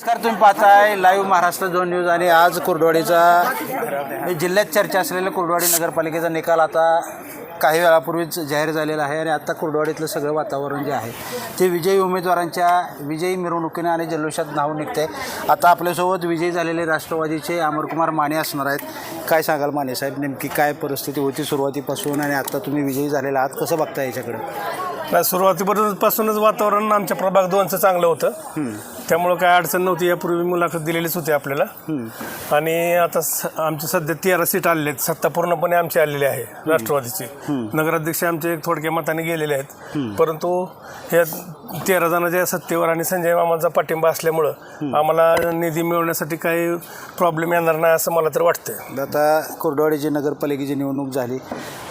नमस्कार तुम्ही पाहताय लाईव्ह महाराष्ट्र झोन न्यूज आणि आज कुर्डवाडीचा जिल्ह्यात चर्चा असलेल्या कुर्डवाडी नगरपालिकेचा निकाल आता काही वेळापूर्वीच जाहीर झालेला आहे आणि आता कुर्डवाडीतलं सगळं वातावरण जे आहे ते विजयी उमेदवारांच्या विजयी मिरवणुकीने आणि जल्लोषात नाव निघते आता आपल्यासोबत विजयी झालेले राष्ट्रवादीचे अमरकुमार माने असणार आहेत. काय सांगाल माने साहेब नेमकी काय परिस्थिती होती सुरुवातीपासून आणि आत्ता तुम्ही विजयी झालेला आहात कसं बघता याच्याकडं? नाही सुरुवातीपासूनच वातावरण आमच्या प्रभाग दोनचं चांगलं होतं. त्यामुळं काय अडचण नव्हती. यापूर्वी मुलाखत दिलेलीच होती आपल्याला. आणि आता आमचे सध्या तेरा सीट आलेले आहेत. सत्ता पूर्णपणे आमची आलेली आहे राष्ट्रवादीची. नगराध्यक्ष आमचे एक थोडक्या मताने गेलेले आहेत. परंतु या तेरा जणांच्या सत्तेवर आणि संजय मामाचा पाठिंबा असल्यामुळं आम्हाला निधी मिळवण्यासाठी काही प्रॉब्लेम येणार नाही असं मला तर वाटतं आता कुर्डवाडीची नगरपालिकेची निवडणूक झाली.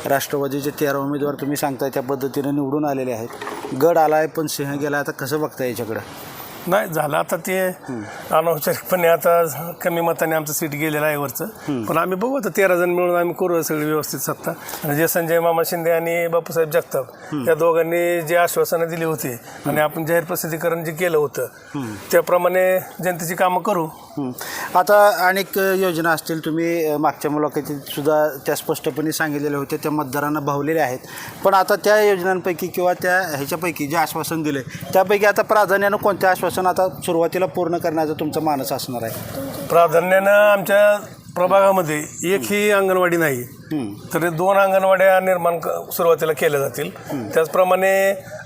राष्ट्रवादीचे तेरा उमेदवार तुम्ही सांगताय त्या पद्धतीने निवडून आलेले आहेत. गड आलाय पण सिंह गेला आता कसं बघता याच्याकडं? नाही झालं आता ते. अनौपचारिकपणे आता कमी मताने आमचं सीट गेलेलं आहे वरचं. पण आम्ही बघू आता तेरा जण मिळून आम्ही करू सगळी व्यवस्थित सत्ता. आणि जे संजय मामा शिंदे आणि बापूसाहेब जगताप या दोघांनी जे आश्वासनं दिली होती आणि आपण जाहीर प्रसिद्धीकरण जे केलं होतं त्याप्रमाणे जनतेची कामं करू. आता अनेक योजना असतील तुम्ही मागच्या मुलाखतीत सुद्धा त्या स्पष्टपणे सांगितलेल्या होत्या त्या मतदारांना भावलेल्या आहेत. पण आता त्या योजनांपैकी किंवा त्या ह्याच्यापैकी जे आश्वासन दिले त्यापैकी आता प्राधान्यानं कोणत्या आश्वासन आता सुरुवातीला पूर्ण करण्याचा तुमचा मानस असणार आहे? प्राधान्यानं आमच्या प्रभागामध्ये एकही अंगणवाडी नाही. तर दोन अंगणवाड्या निर्माण क- सुरुवातीला केल्या जातील. त्याचप्रमाणे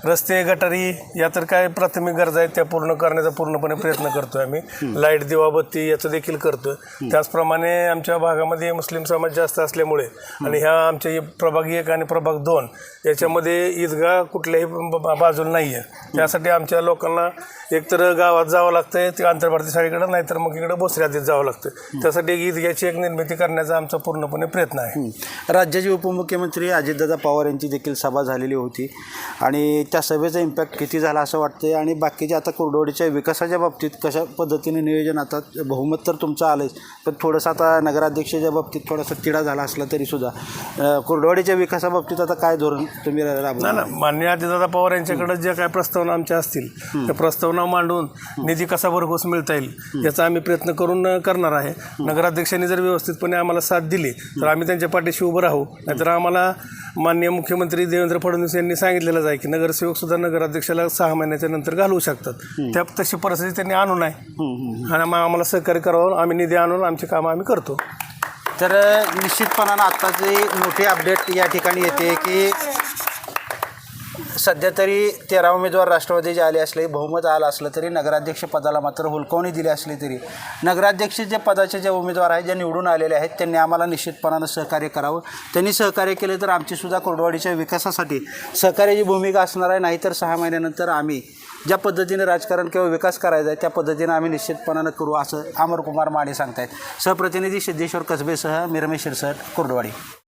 रस्ते गटारी या तर काय प्राथमिक गरजा आहेत त्या पूर्ण करण्याचा पूर्णपणे प्रयत्न करतोय आम्ही. लाइट दिवाबत्ती याचं देखील करतोय. त्याचप्रमाणे आमच्या भागामध्ये मुस्लिम समाज जास्त असल्यामुळे आणि ह्या आमच्या प्रभाग एक आणि प्रभाग दोन याच्यामध्ये ईदगाह कुठल्याही ब- ब- बाजूला नाही आहे त्यासाठी आमच्या लोकांना एकतर गावात जावं लागतंय ते आंतरभारती शाळेकडं नाहीतर मग इकडं बोसऱ्यात आधीच जावं लागतं त्यासाठी एक एक निर्मिती करण्याचा आमचा पूर्णपणे प्रयत्न आहे. राज्याचे उपमुख्यमंत्री अजितदादा पवार यांची देखील सभा झालेली होती. आणि त्या सभेचा इम्पॅक्ट किती झाला असं वाटतंय? आणि बाकीच्या आता कुर्डवाडीच्या विकासाच्या बाबतीत कशा पद्धतीने नियोजन आता बहुमत तर तुमचं आलंच पण थोडंसं आता नगराध्यक्षाच्या बाबतीत थोडासा तिढा झाला असला तरी सुद्धा अं, कुर्डवाडीच्या विकासाबाबतीत आता काय धोरण तुम्ही राबवणार मान्य अजितदादा पवार यांच्याकडे ज्या काय प्रस्तावना आमच्या असतील त्या प्रस्तावना मांडून निधी कसा भरघोस मिळता येईल याचा आम्ही प्रयत्न करून करणार आहे. नगराध्यक्षांनी जर व्यवस्थितपणे आम्हाला साथ दिली तर आम्ही त्यांच्या पाठीशी उभं राहू. नाहीतर आम्हाला माननीय मुख्यमंत्री देवेंद्र फडणवीस यांनी सांगितलेलंच आहे की नगरसेवक सुद्धा नगराध्यक्षाला सहा महिन्याच्या नंतर घालवू शकतात. त्या तशी परिस्थिती त्यांनी आणू नये. आणि आम्हा- आम्हाला सहकार्य करावं आम्ही निधी आणून आमची कामं आम्ही करतो. तर निश्चितपणानं आत्ताची मोठी अपडेट या ठिकाणी येते की सध्या तरी तेरा उमेदवार राष्ट्रवादीचे आले असले बहुमत आलं असलं तरी नगराध्यक्ष पदाला मात्र हुलकवणी दिली असली तरी नगराध्यक्ष जे पदाचे जे उमेदवार आहेत जे निवडून आलेले आहेत त्यांनी आम्हाला निश्चितपणानं सहकार्य करावं. त्यांनी सहकार्य केले तर आमचीसुद्धा कोरडवाडीच्या विकासासाठी सहकार्याची भूमिका असणार आहे नाहीतर सहा महिन्यानंतर आम्ही ज्या पद्धतीने राजकारण किंवा विकास करायचा आहे त्या पद्धतीने आम्ही निश्चितपणानं करू असं अमरकुमार माने सांगतायत. सहप्रतिनिधी सिद्धेश्वर कसबेसह मिरमेश्वर सर कोरडवाडी.